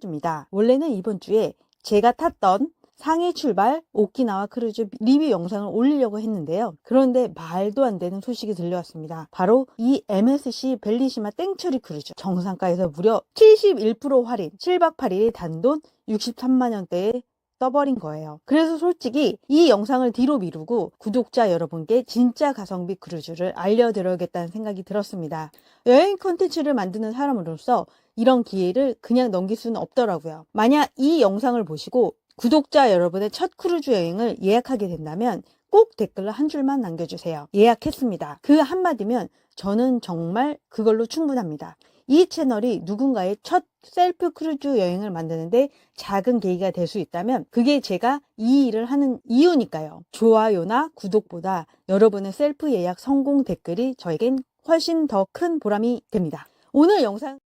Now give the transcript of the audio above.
줍니다. 원래는 이번 주에 제가 탔던 상해 출발 오키나와 크루즈 리뷰 영상을 올리려고 했는데요. 그런데 말도 안 되는 소식이 들려왔습니다. 바로 이 MSC 벨리시마 땡처리 크루즈 정상가에서 무려 71% 할인 7박 8일에 단돈 63만 원대에 떠버린 거예요. 그래서 솔직히 이 영상을 뒤로 미루고 구독자 여러분께 진짜 가성비 크루즈를 알려드려야겠다는 생각이 들었습니다. 여행 컨텐츠를 만드는 사람으로서 이런 기회를 그냥 넘길 수는 없더라고요. 만약 이 영상을 보시고 구독자 여러분의 첫 크루즈 여행을 예약하게 된다면 꼭 댓글로 한 줄만 남겨주세요. 예약했습니다. 그 한마디면 저는 정말 그걸로 충분합니다. 이 채널이 누군가의 첫 셀프 크루즈 여행을 만드는데 작은 계기가 될 수 있다면 그게 제가 이 일을 하는 이유니까요. 좋아요나 구독보다 여러분의 셀프 예약 성공 댓글이 저에겐 훨씬 더 큰 보람이 됩니다. 오늘 영상